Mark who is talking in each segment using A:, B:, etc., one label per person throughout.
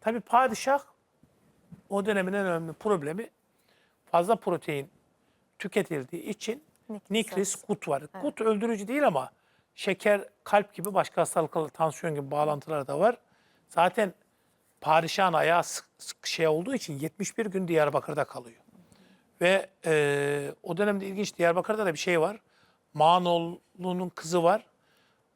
A: Tabii padişah o dönemin en önemli problemi fazla protein tüketildiği için
B: Nikris
A: nikris gut var. Gut öldürücü değil ama şeker, kalp gibi başka hastalıklarla tansiyon gibi bağlantıları da var. Zaten padişahın ayağı sık, sık şey olduğu için 71 gün Diyarbakır'da kalıyor. Ve e, o dönemde ilginç Diyarbakır'da da bir şey var. Mağanoğlu'nun kızı var.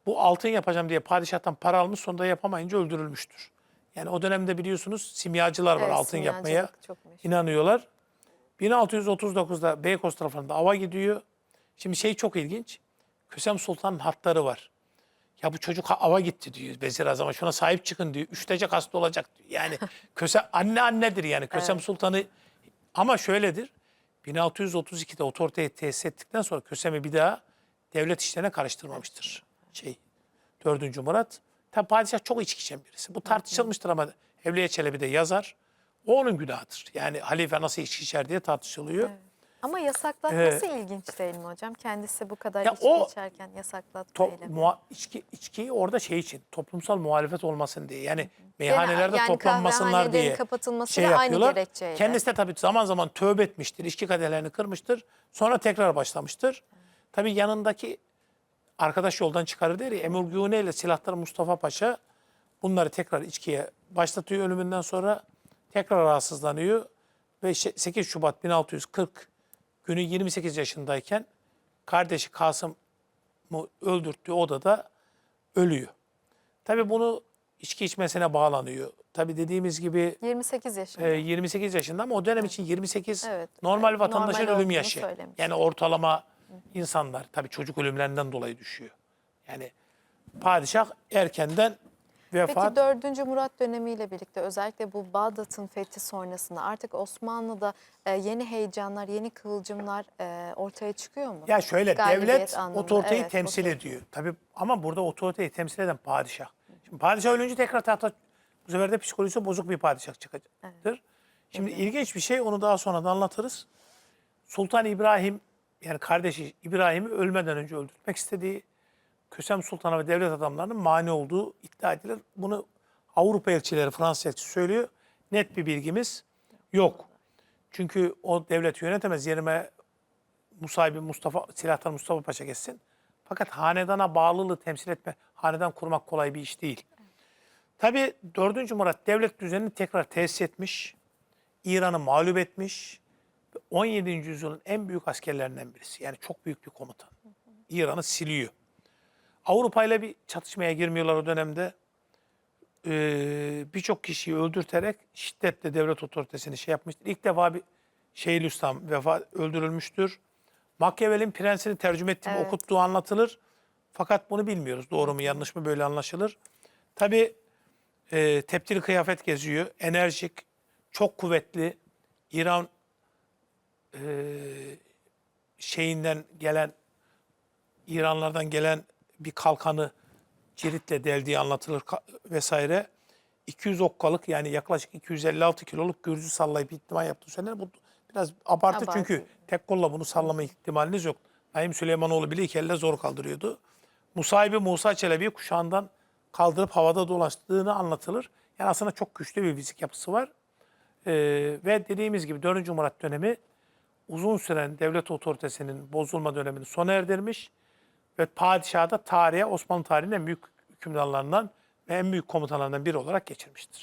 A: Bu altın yapacağım diye padişahtan para almış sonunda yapamayınca öldürülmüştür. Yani o dönemde biliyorsunuz simyacılar var
B: Evet,
A: altın yapmaya
B: çok meşhur.
A: inanıyorlar. 1639'da Beykoz tarafında ava gidiyor. Şimdi şey çok ilginç. Kösem Sultan'ın hatları var. Ya bu çocuk ha- ava gitti diyor Vezir Azam'a. Şuna sahip çıkın diyor. Üşütecek hasta olacak diyor. Yani Kösem anne annedir yani. Kösem Sultan'ı ama şöyledir. 1632'de otoriteyi tesis ettikten sonra Kösem'i bir daha devlet işlerine karıştırmamıştır. Şey 4. Murat. Tabi padişah çok içki içen birisi. Bu tartışılmıştır ama Evliya Çelebi de yazar. O onun günahıdır. Yani halife nasıl içki içer diye tartışılıyor.
B: Ama yasaklatması ilginç değil mi hocam? Kendisi bu kadar
A: Ya
B: içki
A: o-
B: içerken yasaklatma eylemi.
A: içki, içkiyi orada şey için toplumsal muhalefet olmasın diye yani meyhanelerde
B: yani
A: toplanmasınlar diye
B: kapatılması
A: şey
B: aynı
A: yapıyorlar.
B: gerekçeyle.
A: Kendisi de tabii zaman zaman tövbe etmiştir, içki kadehlerini kırmıştır. Sonra tekrar başlamıştır. Tabii yanındaki arkadaş yoldan çıkarır der ya Emir Güne ile silahlar Mustafa Paşa bunları tekrar içkiye başlatıyor ölümünden sonra tekrar rahatsızlanıyor ve şe- 8 Şubat 1640 günü 28 yaşındayken kardeşi Kasım'ı öldürttüğü odada ölüyor. Tabii bunu içki içmesine bağlanıyor. Tabii dediğimiz gibi
B: 28 yaşında.
A: e, 28 yaşında ama o dönem için 28
B: Evet,
A: normal
B: evet,
A: vatandaşın
B: normal
A: ölüm yaşı.
B: söylemiş.
A: Yani ortalama insanlar tabii çocuk ölümlerinden dolayı düşüyor. Yani padişah erkenden vefat
B: Peki 4. Murat dönemiyle birlikte özellikle bu Bağdat'ın fethi sonrasında artık Osmanlı'da e, yeni heyecanlar, yeni kıvılcımlar e, ortaya çıkıyor mu?
A: Ya şöyle
B: Galibiyet
A: devlet
B: anlamında,
A: otoriteyi
B: evet,
A: temsil
B: otorite.
A: ediyor. Tabii ama burada otoriteyi temsil eden padişah. Şimdi padişah ölünce tekrar tahta bu sefer de psikolojisi bozuk bir padişah çıkacaktır. Şimdi ilginç bir şey onu daha sonra da anlatırız. Sultan İbrahim yani kardeşi İbrahim'i ölmeden önce öldürtmek istediği Kösem Sultan'a ve devlet adamlarının mani olduğu iddia edilir. Bunu Avrupa elçileri, Fransız elçisi söylüyor. Net bir bilgimiz yok. Çünkü o devleti yönetemez. Yerime Musahibi Mustafa, silahtar Mustafa Paşa geçsin. Fakat hanedana bağlılığı temsil etme, hanedan kurmak kolay bir iş değil. Tabii 4. Murat devlet düzenini tekrar tesis etmiş. İran'ı mağlup etmiş. Ve 17. yüzyılın en büyük askerlerinden birisi. Yani çok büyük bir komutan. İran'ı siliyor. Avrupa ile bir çatışmaya girmiyorlar o dönemde. Ee, Birçok kişiyi öldürterek şiddetle devlet otoritesini şey yapmıştır. İlk defa bir Şeyhülislam vefat öldürülmüştür. Machiavelli'nin prensini tercüme ettiği,
B: Evet.
A: okuttuğu anlatılır. Fakat bunu bilmiyoruz. Doğru mu yanlış mı böyle anlaşılır. Tabii e, teptili kıyafet geziyor. Enerjik, çok kuvvetli. İran e, şeyinden gelen İranlardan gelen bir kalkanı ciritle deldiği anlatılır vesaire. 200 okkalık yani yaklaşık 256 kiloluk gürzü sallayıp ihtimal yaptığı söylenir. Bu biraz abartı,
B: Abartı.
A: çünkü tek kolla bunu sallama ihtimaliniz yok. Naim Süleymanoğlu bile iki elle zor kaldırıyordu. Musahibi Musa Çelebi'yi kuşağından kaldırıp havada dolaştığını anlatılır. Yani aslında çok güçlü bir fizik yapısı var. Ee, ve dediğimiz gibi 4. Murat dönemi uzun süren devlet otoritesinin bozulma dönemini sona erdirmiş ve padişahı da tarihe Osmanlı tarihinin en büyük hükümdarlarından ve en büyük komutanlarından biri olarak geçirmiştir.